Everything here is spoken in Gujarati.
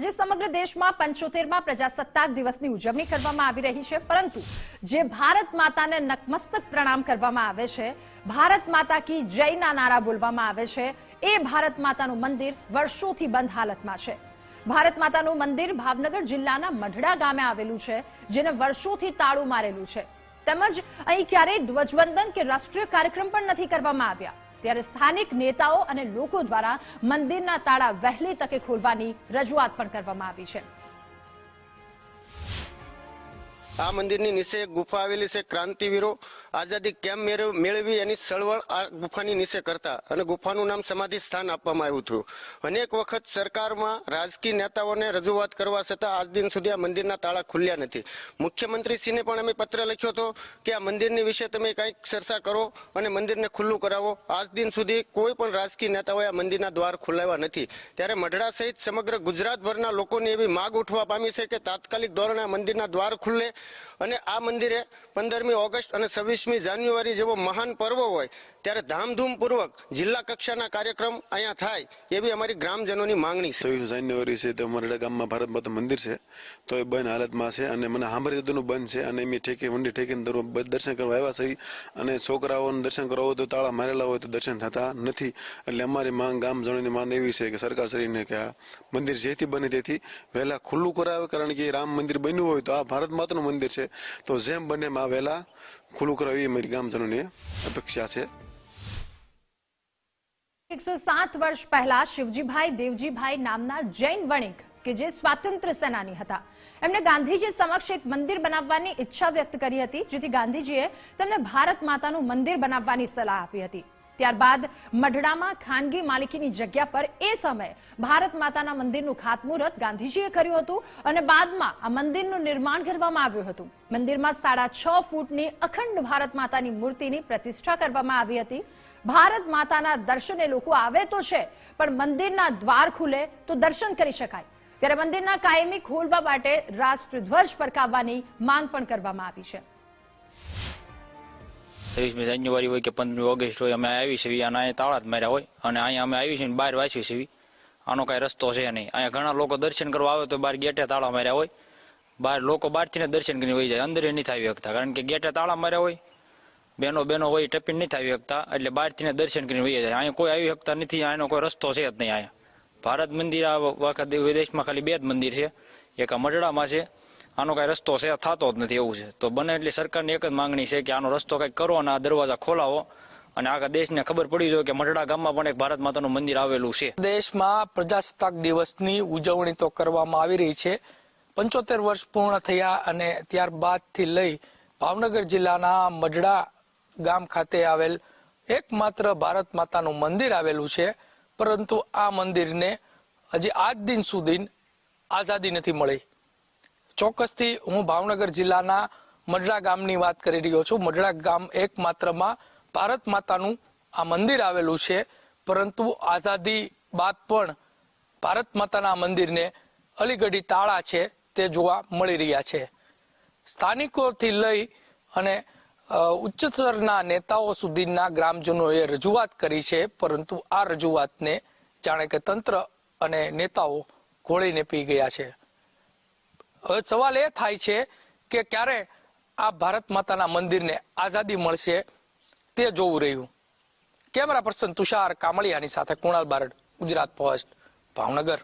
આજે સમગ્ર દેશમાં પંચોતેરમાં પ્રજાસત્તાક દિવસની ઉજવણી કરવામાં આવી રહી છે, પરંતુ જે ભારત માતાને નકમસ્તક પ્રણામ કરવામાં આવે છે, ભારત માતા કી જયના નારા બોલવામાં આવે છે, એ ભારત માતાનું મંદિર વર્ષોથી બંધ હાલતમાં છે. ભારત માતાનું મંદિર ભાવનગર જિલ્લાના મઢડા ગામે આવેલું છે, જેને વર્ષોથી તાળું મારેલું છે. તેમજ અહીં ક્યારેય ધ્વજવંદન કે રાષ્ટ્રીય કાર્યક્રમ પણ નથી કરવામાં આવ્યા. ત્યારે સ્થાનિક નેતાઓ અને લોકો દ્વારા મંદિરના તાળા વહેલી તકે ખોલવાની રજૂઆત પણ કરવામાં આવી છે. આ મંદિરની નીચે ગુફા આવેલી છે ક્રાંતિવીરો. આઝાદી કેમ મેળવી એની સળવળ આ ગુફાની નીચે કરતા? અને ગુફાનું નામ સમાધિ સ્થાન આપવામાં આવ્યું હતું. અનેક વખત સરકારમાં રાજકીય નેતાઓને રજૂઆત કરવા છતાં આજ દિન સુધી આ મંદિરના તાળા ખુલ્યા નથી. મુખ્યમંત્રીશ્રીને પણ અમે પત્ર લખ્યો હતો કે આ મંદિરની વિશે તમે કંઈક ચર્ચા કરો અને મંદિરને ખુલ્લું કરાવો. આજ દિન સુધી કોઈ પણ રાજકીય નેતાઓએ આ મંદિરના દ્વાર ખોલાવ્યા નથી. ત્યારે મઢડા સહિત સમગ્ર ગુજરાતભરના લોકોની એવી માગ ઉઠવા પામી છે કે તાત્કાલિક ધોરણે આ મંદિરના દ્વાર ખુલ્લે અને આ મંદિરે પંદરમી ઓગસ્ટ અને છવ્વીસમી જાન્યુઆરી જેવો મહાન પર્વ હોય, ત્યારે ધામધૂમપૂર્વક જિલ્લા કક્ષાના કાર્યક્રમ અહીંયા થાય એવી અમારી ગ્રામજનોની માંગણી છે. છવ્વીસ જાન્યુઆરી છે તો અમારા ગામમાં ભારત માતા મંદિર છે, તો એ બંધ હાલતમાં છે અને મને સાંભળી દીધું બંધ છે અને એમ ઠેકે મંડી ઠેકીને દર્શન કરવા આવ્યા છે. અને છોકરાઓને દર્શન કરવા હોય તો તાળા મારેલા હોય તો દર્શન થતા નથી. એટલે અમારી માંગ ગામજનોની માંગ એવી છે કે સરકારશ્રીને કે આ મંદિર જેથી બને તેથી વહેલા ખુલ્લું કરાવે. કારણ કે રામ મંદિર બન્યું હોય તો આ ભારત માતાનું મંદિર છે. તો જેમ બને એમ આ વહેલા ખુલ્લું કરાવે. એ મારી ગામજનોની અપેક્ષા છે એકસો સાત વર્ષ પહેલા શિવજીભાઈ દેવજીભાઈ નામના જૈન વણિક કે જે સ્વાતંત્ર્ય સેનાની હતા એમણે ગાંધીજી સમક્ષ એક મંદિર બનાવવાની ઈચ્છા વ્યક્ત કરી હતી જેથી ગાંધીજીએ તેમને ભારત માતાનું મંદિર બનાવવાની સલાહ આપી હતી ત્યારબાદ મઢડામાં ખાનગી માલિકીની જગ્યા પર એ સમયે ભારત માતાના મંદિરનું ખાતમુહૂર્ત ગાંધીજીએ કર્યું હતું અને બાદમાં આ મંદિરનું નિર્માણ કરવામાં આવ્યું હતું. મંદિરમાં સાડા છ ફૂટની અખંડ ભારત માતાની મૂર્તિની પ્રતિષ્ઠા કરવામાં આવી હતી. ભારત માતાના દર્શને લોકો આવે તો છે, પણ મંદિરના દ્વાર ખુલે તો દર્શન કરી શકાય. ત્યારે મંદિરના કાયમી ખોલવા માટે રાષ્ટ્રધ્વજ ફરકાવવાની માંગ પણ કરવામાં આવી છે. છવ્વીસમી જાન્યુઆરી હોય કે પંદરમી ઓગસ્ટ હોય, અમે આવી છીએ અને અહીંયા તાળા જ માર્યા હોય, અને અહીંયા અમે આવી છીએ બહાર વાંચી છીએ. આનો કાંઈ રસ્તો છે નહીં. અહીંયા ઘણા લોકો દર્શન કરવા આવે તો બહાર ગેટે તાળા માર્યા હોય. બહાર લોકો બહારથી દર્શન કરીને વહી જાય. અંદર નહીં થઈ શકતા. કારણ કે ગેટે તાળા માર્યા હોય, બેનો બેનો હોય ટપીને નહીં આવી શકતા. એટલે બહારથી દર્શન કરીને વહી જાય. અહીંયા કોઈ આવી શકતા નથી. આનો કોઈ રસ્તો છે જ નહીં અહીંયા. ભારત મંદિર આ વખત વિદેશમાં ખાલી બે જ મંદિર છે. એક મઢડામાં છે આનો કાંઈ રસ્તો છે, થતો જ નથી એવું છે. તો બને એટલી સરકારની એક જ માંગણી છે કે આનો રસ્તો કંઈક કરો અને આ દરવાજા ખોલાવો. અને આખા દેશને ખબર પડી જોઈએ કે મઢડા ગામમાં પણ એક ભારત માતાનું મંદિર આવેલું છે. દેશમાં પ્રજાસત્તાક દિવસની ઉજવણી તો કરવામાં આવી રહી છે. પંચોતેર વર્ષ પૂર્ણ થયા અને ત્યારબાદથી લઈ ભાવનગર જિલ્લાના મઢડા ગામ ખાતે આવેલ એકમાત્ર ભારત માતાનું મંદિર આવેલું છે. પરંતુ આ મંદિરને હજી આજ દિન સુધી આઝાદી નથી મળી. ચોક્કસથી હું ભાવનગર જિલ્લાના મઢડા ગામની વાત કરી રહ્યો છું. મઢડા ગામ એકમાત્રમાં ભારત માતાનું આ મંદિર આવેલું છે. પરંતુ આઝાદી બાદ પણ ભારત માતાના મંદિરને અલીગઢી તાળા છે તે જોવા મળી રહ્યા છે. સ્થાનિકોથી લઈ અને ઉચ્ચ સ્તરના નેતાઓ સુધીના ગ્રામજનોએ રજૂઆત કરી છે. પરંતુ આ રજૂઆતને જાણે કે તંત્ર અને નેતાઓ ઘોળીને પી ગયા છે. હવે સવાલ એ થાય છે કે ક્યારે આ ભારત માતાના મંદિરને આઝાદી મળશે તે જોવું રહ્યું. કેમેરા પર્સન તુષાર કામળિયાની સાથે કુણાલ બારડ, ગુજરાત પોસ્ટ, ભાવનગર.